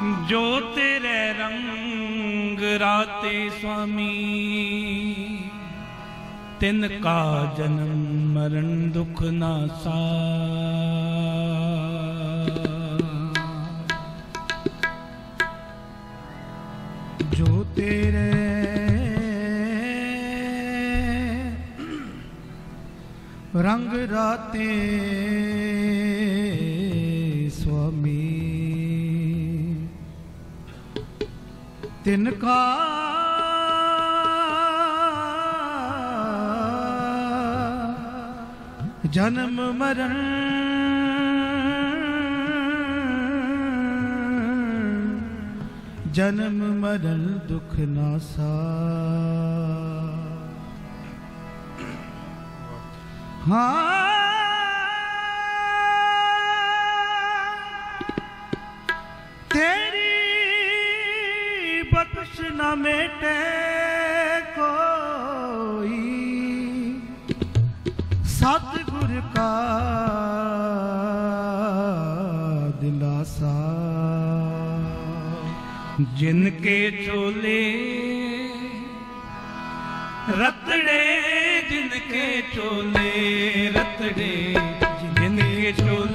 ਜੋ ਤੇਰੇ ਰੰਗ ਰਾਤੇ ਸੁਆਮੀ, ਤਿਨ ਕਾ ਜਨਮ ਮਰਨ ਦੁਖ ਨਾਸਾ ਜੋ ਤੇਰੇ ਰੰਗ ਰਾਤੇ ਸੁਆਮੀ ਤਿਨ ਕਾ ਜਨਮ ਮਰਨ ਜਨਮ ਮਰਨ ਦੁਖ ਨਾਸਾ ਹਾਂ ਤੇਰੀ ਨਾ ਮੇਟੇ ਕੋਈ। ਸਤਿਗੁਰ ਕਾ ਦਿਲਾਸਾ। ਜਿਨ ਕੇ ਚੋਲੇ ਰਤੜੇ ਜਿਨ ਕੇ ਚੋਲੇ ਰਤੜੇ ਜਿਨ ਕੇ ਚੋਲੇ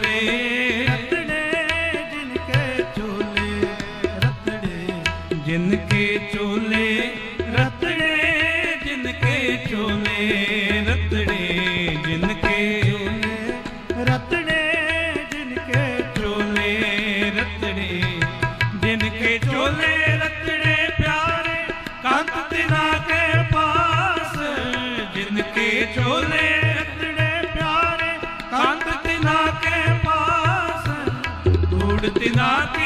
ਜਿਨ ਚੋਲੇ ਰਤੜੇ ਪਿਆਰੇ ਕੰਤ ਤਿਨਾ ਕੇ ਪਾਸ ਧੂੜ ਤਿਨਾ ਕੇ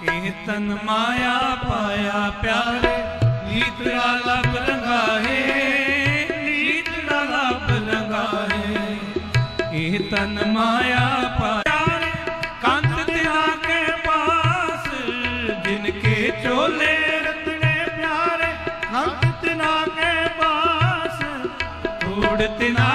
ਇਹ ਤਨ ਮਾਇਆ ਪਾਇਆ ਪਿਆਰੇ ਲੀਤੜਾ ਲਬ ਰੰਗਾਏ ਲੀਤੜਾ ਲਬ ਰੰਗਾਏ ਇਹ ਤਨ ਮਾਇਆ ਪਾਇਆ ਕੰਤ ਤਿਨਾ ਕੇ ਪਾਸ ਜਿਨ ਕੇ ਚੋਲੇ ਰਤਨੇ ਪਿਆਰੇ ਹੰਤ ਤਿਨਾ ਕੇ ਪਾਸ ਊੜ ਤਿਨਾ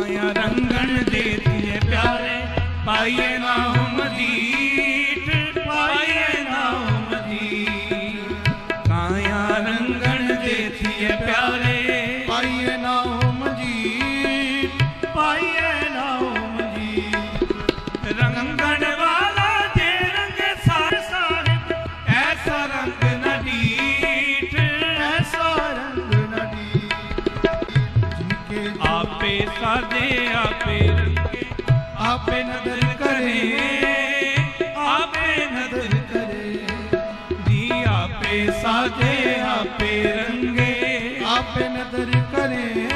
ਕਾਇਆ ਰੰਗਣ ਦੇ ਤੀਏ ਪਿਆਰੇ ਪਾਈਏ ਨਾ ਮਦੀਠ ਦੇ ਆਪੇ ਆਪੇ ਨਦਰ ਕਰੇ। ਆਪੇ ਨਦਰ ਕਰੇ। ਦੀ ਆਪੇ ਸਾਦੇ ਆਪੇ ਰੰਗੇ। ਆਪੇ ਨਦਰ ਕਰੇ।